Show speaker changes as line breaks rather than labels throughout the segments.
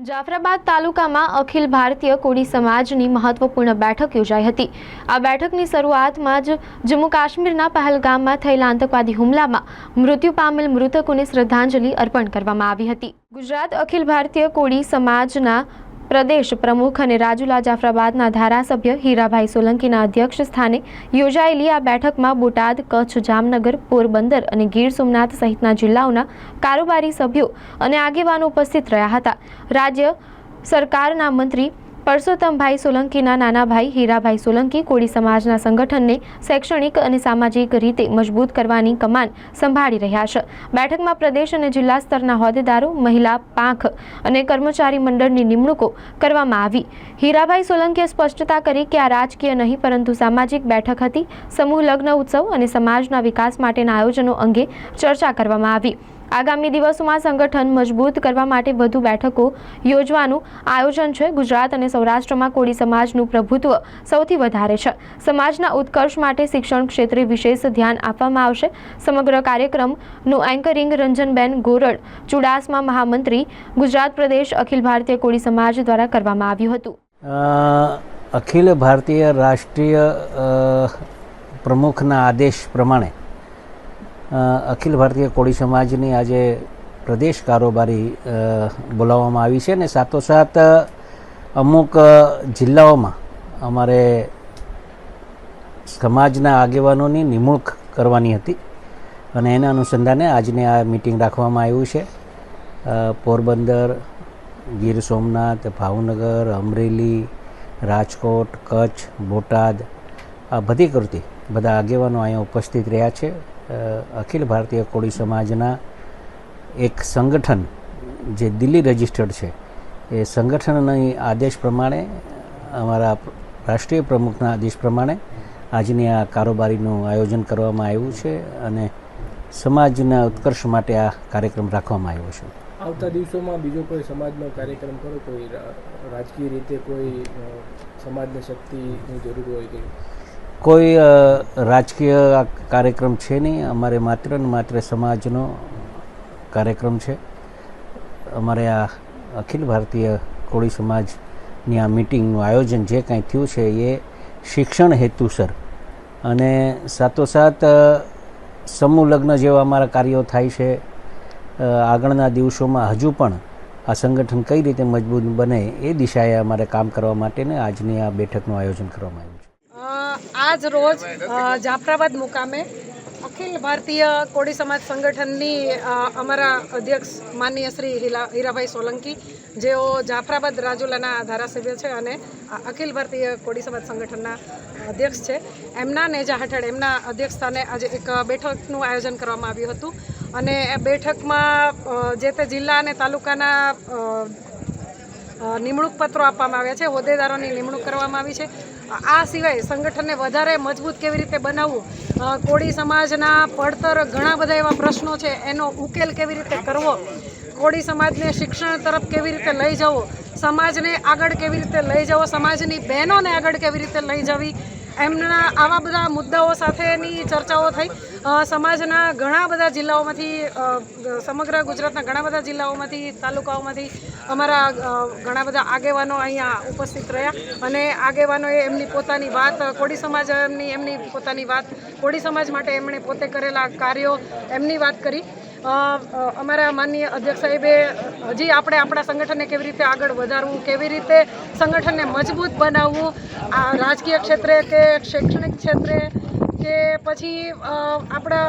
જાફરાબાદ તાલુકામાં અખિલ ભારતીય કોળી સમાજની મહત્વપૂર્ણ બેઠક યોજાઈ હતી. આ બેઠકની શરૂઆતમાં જ જમ્મુ કાશ્મીરના પહેલગામમાં થયેલા આતંકવાદી હુમલામાં મૃત્યુ પામેલ મૃતકોને શ્રદ્ધાંજલિ અર્પણ કરવામાં આવી હતી. ગુજરાત અખિલ ભારતીય કોળી સમાજના પ્રદેશ પ્રમુખ અને રાજુલા જાફરાબાદના ધારાસભ્ય હીરાભાઈ સોલંકીના અધ્યક્ષ સ્થાને યોજાયેલી આ બેઠકમાં બોટાદ, કચ્છ, જામનગર, પોરબંદર અને ગીર સોમનાથ સહિતના જિલ્લાઓના કારોબારી સભ્યો અને આગેવાનો ઉપસ્થિત રહ્યા હતા. રાજ્ય સરકારના મંત્રી પરસોત્તમભાઈ સોલંકીના નાના ભાઈ હીરાભાઈ સોલંકી કોળી સમાજના સંગઠનને શૈક્ષણિક અને સામાજિક રીતે મજબૂત કરવાની કમાન સંભાળી રહ્યા છે. બેઠકમાં પ્રદેશ અને જિલ્લા સ્તરના હોદ્દેદારો, મહિલા પાંખ અને કર્મચારી મંડળની નિમણૂકો કરવામાં આવી. હીરાભાઈ સોલંકીએ સ્પષ્ટતા કરી કે આ રાજકીય નહીં, પરંતુ સામાજિક બેઠક હતી. સમૂહ લગ્ન ઉત્સવ અને સમાજના વિકાસ માટેના આયોજનો અંગે ચર્ચા કરવામાં આવી. આગામી દિવસોમાં સંગઠન મજબૂત કરવા માટે વધુ બેઠકો યોજવાનું આયોજન છે. ગુજરાત અને સૌરાષ્ટ્રમાં કોળી સમાજનું પ્રભુત્વ સૌથી વધારે છે. સમાજના ઉત્કર્ષ માટે શિક્ષણ ક્ષેત્રે વિશેષ ધ્યાન આપવામાં આવશે. સમગ્ર કાર્યક્રમનું એન્કરિંગ રંજનબેન ગોરડ, ચુડાસમા મહામંત્રી, ગુજરાત પ્રદેશ અખિલ ભારતીય કોળી સમાજ દ્વારા કરવામાં આવ્યું હતું.
અખિલ ભારતીય રાષ્ટ્રીય પ્રમુખના આદેશ પ્રમાણે અખિલ ભારતીય કોળી સમાજની આજે પ્રદેશ કારોબારી બોલાવવામાં આવી છે અને સાથોસાથ અમુક જિલ્લાઓમાં અમારે સમાજના આગેવાનોની નિમણૂક કરવાની હતી અને એના અનુસંધાને આજની આ મિટિંગ રાખવામાં આવ્યું છે. પોરબંદર, ગીર સોમનાથ, ભાવનગર, અમરેલી, રાજકોટ, કચ્છ, બોટાદ આ બધી કૃતિ બધા આગેવાનો અહીંયા ઉપસ્થિત રહ્યા છે. અખિલ ભારતીય કોળી સમાજના એક સંગઠન જે દિલ્હી રજિસ્ટર્ડ છે, એ સંગઠનની આદેશ પ્રમાણે, અમારા રાષ્ટ્રીય પ્રમુખના આદેશ પ્રમાણે આજની આ કારોબારીનું આયોજન કરવામાં આવ્યું છે અને સમાજના ઉત્કર્ષ માટે આ કાર્યક્રમ રાખવામાં આવ્યો છે.
આવતા દિવસોમાં બીજો કોઈ સમાજનો કાર્યક્રમ કરો કોઈ રાજકીય રીતે કોઈ સમાજની શક્તિની જરૂર હોય કે
કોઈ રાજકીય કાર્યક્રમ છે નહીં? અમારે માત્ર ને માત્ર સમાજનો કાર્યક્રમ છે. અમારે આ અખિલ ભારતીય કોળી સમાજની આ મિટિંગનું આયોજન જે કાંઈ થયું છે એ શિક્ષણ હેતુસર. અને સાથોસાથ સમૂહ લગ્ન જેવા અમારા કાર્યો થાય છે. આગળના દિવસોમાં હજુ પણ આ સંગઠન કઈ રીતે મજબૂત બને એ દિશાએ અમારે કામ કરવા માટેને આજની આ બેઠકનું આયોજન કરવામાં આવ્યું
આજ રોજ જાફરાબાદ મુકામે અખિલ ભારતીય કોળી સમાજ સંગઠનની અમારા અધ્યક્ષ માનનીય શ્રી હિલા, હીરાભાઈ સોલંકી, જેઓ જાફરાબાદ રાજુલાના ધારાસભ્ય છે અને અખિલ ભારતીય કોળી સમાજ સંગઠનના અધ્યક્ષ છે. એમના નેજા હેઠળ, એમના અધ્યક્ષ સ્થાને આજે એક બેઠકનું આયોજન કરવામાં આવ્યું હતું. અને બેઠકમાં જે તે જિલ્લા અને તાલુકાના નિમણૂક પત્રો આપવામાં આવ્યા છે, હોદ્દેદારોની નિમણૂક કરવામાં આવી છે. આ સિવાય સંગઠનને વધારે મજબૂત કેવી રીતે બનાવવું? કોળી સમાજના પડતર ઘણા બધા એવા પ્રશ્નો છે, એનો ઉકેલ કેવી રીતે કરવો? કોળી સમાજને શિક્ષણ તરફ કેવી રીતે લઈ જવો? સમાજને આગળ કેવી રીતે લઈ જવો? સમાજની બહેનોને આગળ કેવી રીતે લઈ જવી? એમના આવા બધા મુદ્દાઓ સાથેની ચર્ચાઓ થઈ. સમાજના ઘણા બધા જિલ્લાઓમાંથી સમગ્ર ગુજરાતના ઘણા બધા જિલ્લાઓમાંથી, તાલુકાઓમાંથી અમારા ઘણા બધા આગેવાનો અહીંયા ઉપસ્થિત રહ્યા અને આગેવાનોએ એમની પોતાની વાત, કોળી સમાજ એમની એમની પોતાની વાત, કોળી સમાજ માટે એમણે પોતે કરેલા કાર્યો એમની વાત કરી. અમારા માનનીય અધ્યક્ષ સાહેબે હજી આપણે આપણા સંગઠનને કેવી રીતે આગળ વધારવું, કેવી રીતે સંગઠનને મજબૂત બનાવવું, આ રાજકીય ક્ષેત્રે કે શૈક્ષણિક ક્ષેત્રે કે પછી આપણા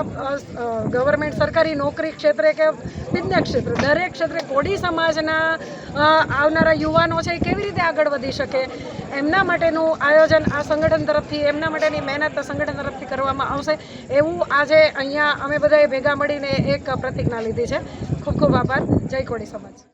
ગવર્મેન્ટ સરકારી નોકરી ક્ષેત્રે કે બિઝનેસ ક્ષેત્રે, દરેક ક્ષેત્રે કોળી સમાજના આવનારા યુવાનો છે એ કેવી રીતે આગળ વધી શકે? એમના માટેનું આયોજન આ સંગઠન તરફથી, એમના માટેની મહેનત સંગઠન તરફથી કરવામાં આવશે. એવું આજે અહીંયા અમે બધાએ ભેગા મળીને એક પ્રતિજ્ઞા લીધી છે. ખૂબ ખૂબ આભાર. જય કોળી સમાજ.